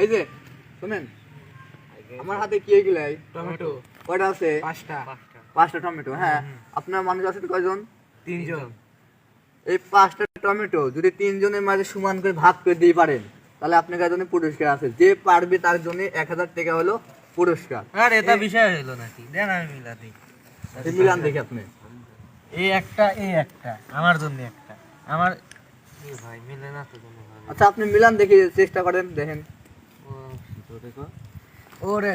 এই যে শুনেন। আমার হাতে কি এগুলো? টমেটো। কয়টা আছে? পাঁচটা। পাঁচটা টমেটো হ্যাঁ। আপনার মানুষ আছে তো কয়জন? তিনজন। এই পাঁচটা টমেটো যদি তিনজনের মাঝে সমান করে ভাগ করে দিয়ে পারেন তাহলে আপনার জন্য পুরস্কার আছে। যে পারবে তার জন্য এক হাজার টাকা হলো পুরস্কার। আর এটা বিষয় হলো নাকি? দেন আমি মিলা দিই মিলান দেখি আপনি। এই একটা এই একটা আমার জন্য একটা। আমার ভাই মিলে না তো আচ্ছা আপনি মিলান দেখে চেষ্টা করেন দেখেন। ও ওরে।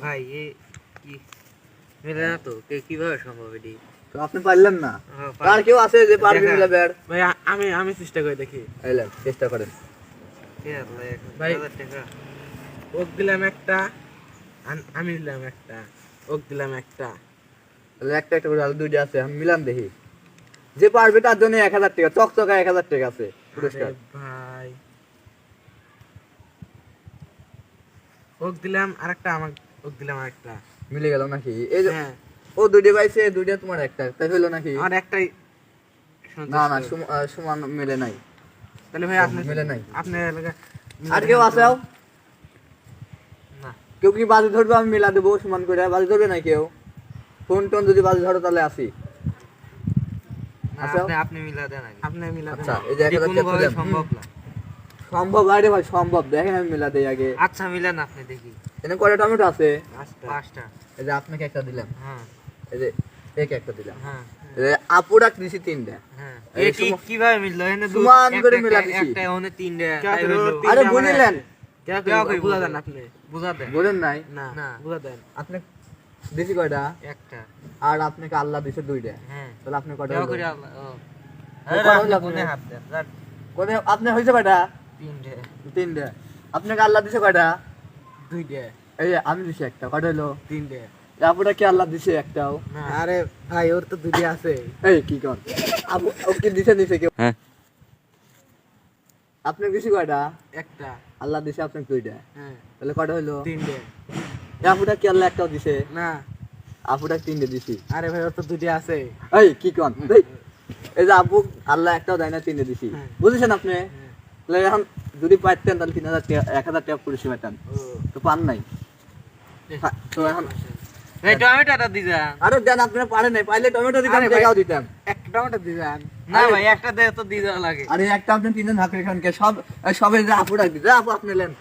ভাই এ কি? মিলে না তো কে কীভাবে সম্ভব এটি? তো আপনি পারলেন না। হ্যাঁ, আর কেউ আছে যে পারবে দেখা। মিলাবে আর ভাই আমি আমি চেষ্টা করে দেখি। এলেন চেষ্টা করেন। ভাই ওক দিলাম একটা আমি দিলাম একটা ওক দিলাম একটা। তাহলে একটা একটা করে আরও দুইটা আছে আমি মিলান দেখি। যে পারবে তার জন্য এক হাজার টাকা চকচকা এক হাজার টাকা আছে পুরস্কার। ভাই। ওক দিলাম আরেকটা আমার ওক দিলাম আরেকটা। মিলে গেল নাকি? এই হ্যাঁ। ও দুইটা পাইছে দুইটা তোমার একটা তাই হলো নাকি? আর একটাই না না সমান মিলে নাই। তাহলে ভাই আপনি মিলে নাই। আপনি এলাকা আর কেউ আছে না। কেউ কি বাজি ধরবে আমি মিলা দেবো সমান করে বাজি ধরবে না কেউ? ফোন টোন যদি বাজি ধরো তাহলে আসি। আপনি আপনি মিলা দেন আপনি মিলা দেন আচ্ছা, এই যে এক এটি হাজার টাকা কোনোভাবেই তুলেন। সম্ভব না। সম্ভব? আরে ভাই সম্ভব। দেখেন আমি মিলা দেই আগে। আচ্ছা মিলান আপনি দেখি। এখানে কয়টা টমেটো আছে? পাঁচটা। এই যে আপনাকে একটা দিলাম। হ্যাঁ। এই যে একে একটা দিলাম। হ্যাঁ। এই আপুরা কৃষি তিনটা। হ্যাঁ। কীভাবে মিললো? এখানে দু- সমান করে একটা- মিলা একটা- দিছি। একটা ওখানে তিনটা আরে বুঝলেন। কেয়া কেয়া করে করে বুঝা দেন আপনি। বুঝা দেন। বলেন নাই? না। না বুঝা দেন। আপনি দিছি কয়টা? একটা। আর আপনাকে আল্লাহ দিছে দুইটা। হ্যাঁ। তাহলে আপনি কয়টা কয়টা আপনি হাত দেন? কোনে আপনি হয়েছে কয়টা? তিনটে। তিনটা। আপনাকে আল্লাহ দিছে কয়টা? দুইটে। এই যে আমি দিছি একটা। কয়টা হলো? তিনটে। আপুরা কি আল্লাহ দিছে একটাও? আরে ভাই ওর তো দুটি আছে। এই কি কর? আপু ওকে দিছে দিছে কেউ? হ্যাঁ। আপনি দিছি কয়টা? একটা। আল্লাহ দিছে আপনাকে দুইটা। হ্যাঁ। তাহলে কয়টা হলো? তিনটে। এই আপুটা কি আল্লাহ একটাও দিছে? না। আপুটা তিনটে দিছি। আরে ভাই ওর তো দুটি আছে। এই কি কন এই, যে আপু আল্লাহ একটাও দেয় না তিনটে দিছি। হ্যাঁ। বুঝেছেন আপনি? তাহলে এখন যদি পাইতেন তাহলে তিন হাজার টাকা এক হাজার টাকা পুলিশে পাইতেন। তো পান নাই। তো এখন এই টমেটোটা দি যান আরও দেন আপনি পারেন নাই পাইলে টমেটো দিতাম দিতাম একটা টমেটো দিবেন। না ভাই একটা দে তো দি দেওয়া লাগে। আরে একটা আপনি তিনজন ভাগ খানকে সব সবের যে আপু ডাক দিতে আপু আপনি নেন।